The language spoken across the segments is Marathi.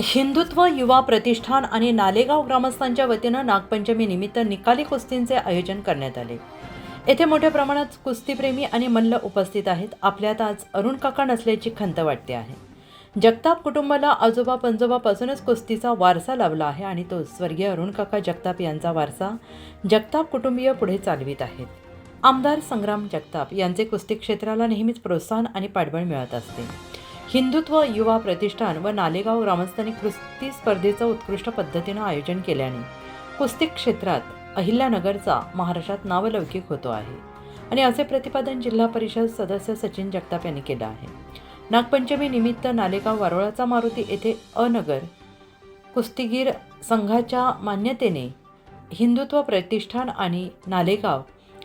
हिंदुत्व युवा प्रतिष्ठान आणि नालेगाव ग्रामस्थांच्या वतीनं नागपंचमी निमित्त निकाली कुस्तींचे आयोजन करण्यात आले. येथे मोठ्या प्रमाणात कुस्तीप्रेमी आणि मल्ल उपस्थित आहेत. आपल्यात आज अरुण काका नसल्याची खंत वाटते आहे. जगताप कुटुंबाला आजोबा पंजोबापासूनच कुस्तीचा वारसा लाभला आहे आणि तो स्वर्गीय अरुण काका जगताप यांचा वारसा जगताप कुटुंबीय पुढे चालवित आहेत. आमदार संग्राम जगताप यांचे कुस्ती क्षेत्राला नेहमीच प्रोत्साहन आणि पाठबळ मिळत असते. हिंदुत्व युवा प्रतिष्ठान व नालेगाव ग्रामस्थांनी कुस्ती स्पर्धेचं उत्कृष्ट पद्धतीनं आयोजन केल्याने कुस्ती क्षेत्रात अहिल्यानगरचा महाराष्ट्रात नावलौकिक होतो आहे आणि असे प्रतिपादन जिल्हा परिषद सदस्य सचिन जगताप यांनी केलं आहे. नागपंचमी निमित्त नालेगाव वारोळाचा मारुती येथे अनगर कुस्तीगीर संघाच्या मान्यतेने हिंदुत्व प्रतिष्ठान आणि नालेगाव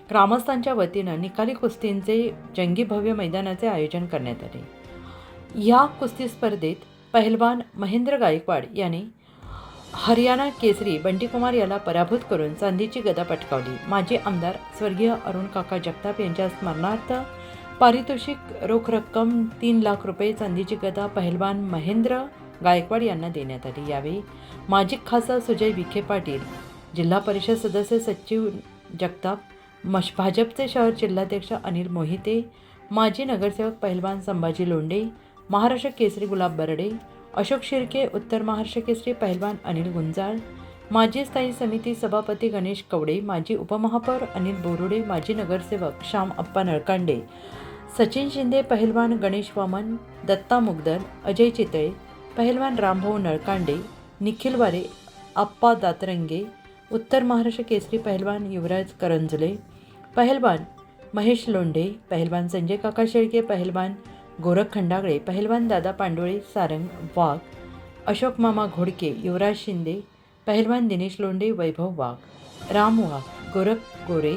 ग्रामस्थांच्या वतीनं निकाली कुस्तींचे जंगी भव्य मैदानाचे आयोजन करण्यात आले. या कुस्ती स्पर्धेत पहिलवान महेंद्र गायकवाड याने हरियाणा केसरी बंटीकुमार याला पराभूत करून चांदीची गदा पटकावली. माजी आमदार स्वर्गीय अरुण काका जगताप यांच्या स्मरणार्थ पारितोषिक रोख रक्कम तीन लाख रुपये चांदीची गदा पहिलवान महेंद्र गायकवाड यांना देण्यात आली. यावेळी माजी खासदार सुजय विखे पाटील जिल्हा परिषद सदस्य सचिव जगताप मश भाजपचे शहर जिल्हाध्यक्ष अनिल मोहिते माजी नगरसेवक पहिलवान संभाजी लोंढे महाराष्ट्र केसरी गुलाब बर्डे अशोक शिर्के उत्तर महाराष्ट्र केसरी पहलवान अनिल गुंजाळ माजी स्थायी समिती सभापती गणेश कवडे माजी उपमहापौर अनिल बोरुडे माजी नगरसेवक श्याम अप्पा नळकांडे सचिन शिंदे पहिलवान गणेश वामन दत्ता मुगदल अजय चितळे पहिलवान रामभाऊ नळकांडे निखिल वारे आप्पा दातरंगे उत्तर महाराष्ट्र केसरी पहिलवान युवराज करंजुले पहिलवान महेश लोंढे पहिलवान संजय काका शेळके पहिलवान गोरख खंडागळे पहिलवान दादा पांडोळे सारंग वाघ अशोक मामा घोडके युवराज शिंदे पहिलवान दिनेश लोंढे वैभव वाघ राम वाघ गोरख गोरे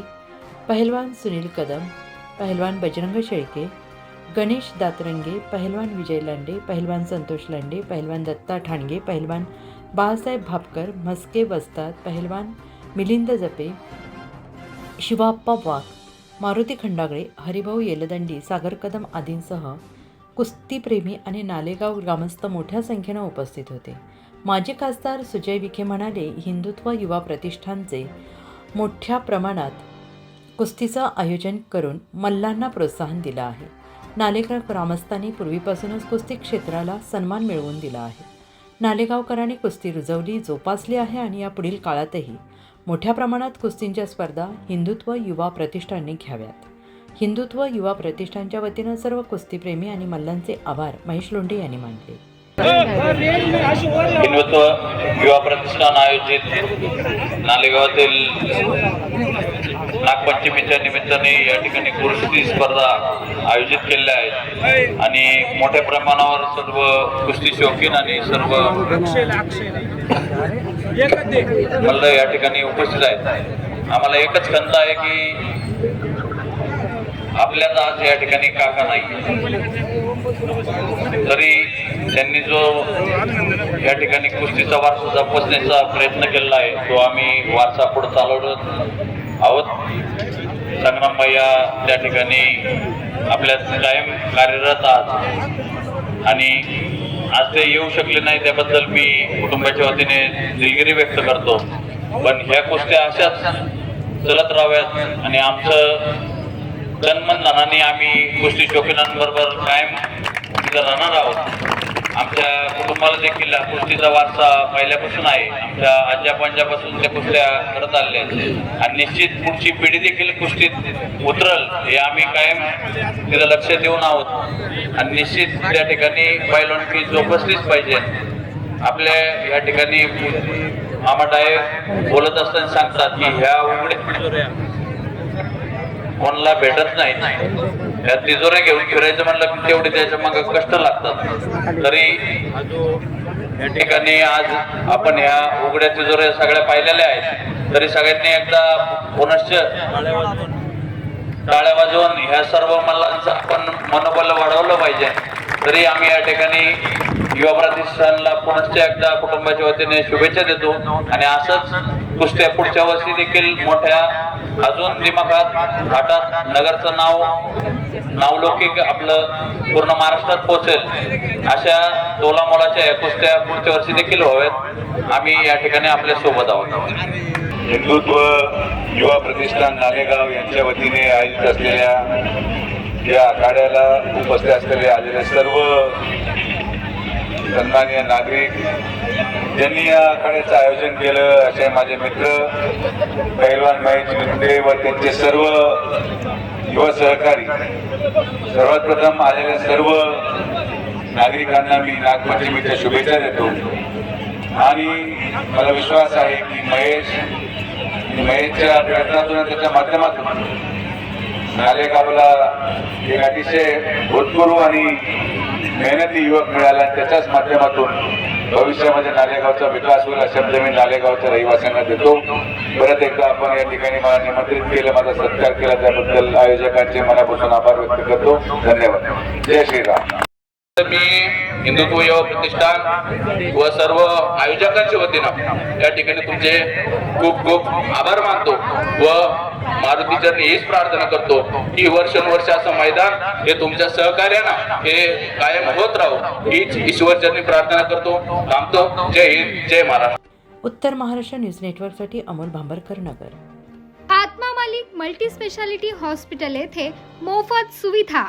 पहिलवान सुनील कदम पहिलवान बजरंग शेळके गणेश दातरंगे पहिलवान विजय लांडे पहिलवान संतोष लांडे पहिलवान दत्ता ठाणगे पहिलवान बाळासाहेब भापकर म्हस्के वस्तात पहिलवान मिलिंद जपे शिवाप्पा वाघ मारुती खंडागळे हरिभाऊ येलदंडी सागर कदम आदींसह कुस्तीप्रेमी आणि नालेगाव ग्रामस्थ मोठ्या संख्येनं उपस्थित होते. माजी खासदार सुजय विखे म्हणाले हिंदुत्व युवा प्रतिष्ठानचे मोठ्या प्रमाणात कुस्तीचं आयोजन करून मल्लांना प्रोत्साहन दिलं आहे. नालेगाव ग्रामस्थांनी पूर्वीपासूनच कुस्ती क्षेत्राला सन्मान मिळवून दिला आहे. नालेगावकरांनी कुस्ती रुजवली जोपासली आहे आणि या पुढील काळातही मोठ्या प्रमाणात कुस्तींच्या स्पर्धा हिंदुत्व युवा प्रतिष्ठानने घ्याव्यात. हिंदुत्व युवा प्रतिष्ठानच्या वतीनं सर्व कुस्तीप्रेमी आणि मल्लांचे आभार. महेश लोंढे यांनी मानले. हिंदुत्व युवा प्रतिष्ठान आयोजित नालेगावातील नागपंचमीच्या निमित्ताने या ठिकाणी कुस्ती स्पर्धा आयोजित केलेल्या आहेत. आणि मोठ्या प्रमाणावर सर्व कुस्ती शौकीन आणि सर्व मल्ल या ठिकाणी उपस्थित आहेत. आम्हाला एकच खंत आहे की आपल्यात आज या ठिकाणी काका नाही. तरी त्यांनी जो या ठिकाणी कुस्तीचा वारसा जपण्याचा प्रयत्न केलेला आहे तो आम्ही वारसा पुढे चालवत आहोत. संग्राम भैया त्या ठिकाणी आपल्या कायम कार्यरत आहात. आणि आज ते येऊ शकले नाही त्याबद्दल मी कुटुंबाच्या वतीने दिलगिरी व्यक्त करतो. पण ह्या कुस्त्या अशाच चलत राहाव्यात आणि आमचं तन्मनधनाने आम्ही कुस्ती शौकीनांबरोबर कायम तिथं राहणार आहोत. आमच्या कुटुंबाला देखील कुस्तीचा वारसा पहिल्यापासून आहे. आमच्या आजच्या पंजापासून त्या कुस्त्या करत आलेल्या आहेत. आणि निश्चित पुढची पिढी देखील कुस्तीत उतरल हे आम्ही कायम तिथं लक्ष देऊन आहोत. आणि निश्चित त्या ठिकाणी पैलवानकी जोपासलीच पाहिजे. आपल्या या ठिकाणी मामा बोलत असताना सांगतात की ह्या उघड्या कोणाला भेटत नाही. या तिजोऱ्या घेऊन फिरायचं म्हणलं तेवढे त्याच्या मग कष्ट लागतात. तरी या ठिकाणी आज आपण ह्या उघड्या तिजोऱ्या सगळ्या पाहिलेल्या आहेत. तरी सगळ्यांनी एकदा पुनश्च टाळ्या वाजवून ह्या सर्व मल्लांचं आपण मनोबल वाढवलं पाहिजे. तरी आम्ही या ठिकाणी युवा प्रतिष्ठानला पुनश्च एकदा कुटुंबाच्या वतीने शुभेच्छा देतो. आणि असंच कुस्त्या पुढच्या वर्षी देखील मोठ्या अजून दिमागात घाटात नगरचं नाव नावलौकिक आपलं पूर्ण महाराष्ट्रात पोहोचेल. अशा तोला मोलाच्या या कुस्त्या पुढच्या वर्षी देखील व्हाव्यात आम्ही या ठिकाणी आपल्यासोबत आहोत. हिंदुत्व युवा प्रतिष्ठान नालेगाव यांच्या वतीने आयोजित असलेल्या या आखाड्याला उपस्थित असलेले आलेले सर्व सन्माननीय नागरिक ज्यांनी या अखाड्याचं आयोजन केलं असे माझे मित्र पैलवान महेश मित्रे व त्यांचे सर्व युवा सहकारी. सर्वात प्रथम आलेल्या सर्व नागरिकांना मी नागपंचमीच्या शुभेच्छा देतो. आणि मला विश्वास आहे की महेश महेशच्या प्रयत्नातून त्याच्या माध्यमातून नालेगावला एक अतिशय भूतपूर्व आणि मेहनती युवक मिळाला त्याच्याच माध्यमातून भविष्यामध्ये नालेगावचा विकास होईल अशा शब्द मी नालेगावच्या रहिवाशांना देतो. परत एकदा आपण या ठिकाणी मला निमंत्रित केलं माझा सत्कार केला त्याबद्दल आयोजकांचे मनापासून आभार व्यक्त करतो. धन्यवाद. जय श्रीराम. मी हिंदुत्व युवा प्रतिष्ठान व सर्व आयोजकांच्या वतीनं या ठिकाणी तुमचे खूप खूप आभार मानतो व मारुतीचरणी हीच प्रार्थना करतो की वर्षानुवर्ष असं मैदान हे तुमच्या सहकार्यानं हे कायम होत राहो हीच ईश्वरचरणी प्रार्थना करतो. थांबतो. जय हिंद जय महाराष्ट्र. उत्तर महाराष्ट्र न्यूज नेटवर्कसाठी Amol Bhambarkar Nagar. Atma Malik multi speciality hospital येथे मोफत सुविधा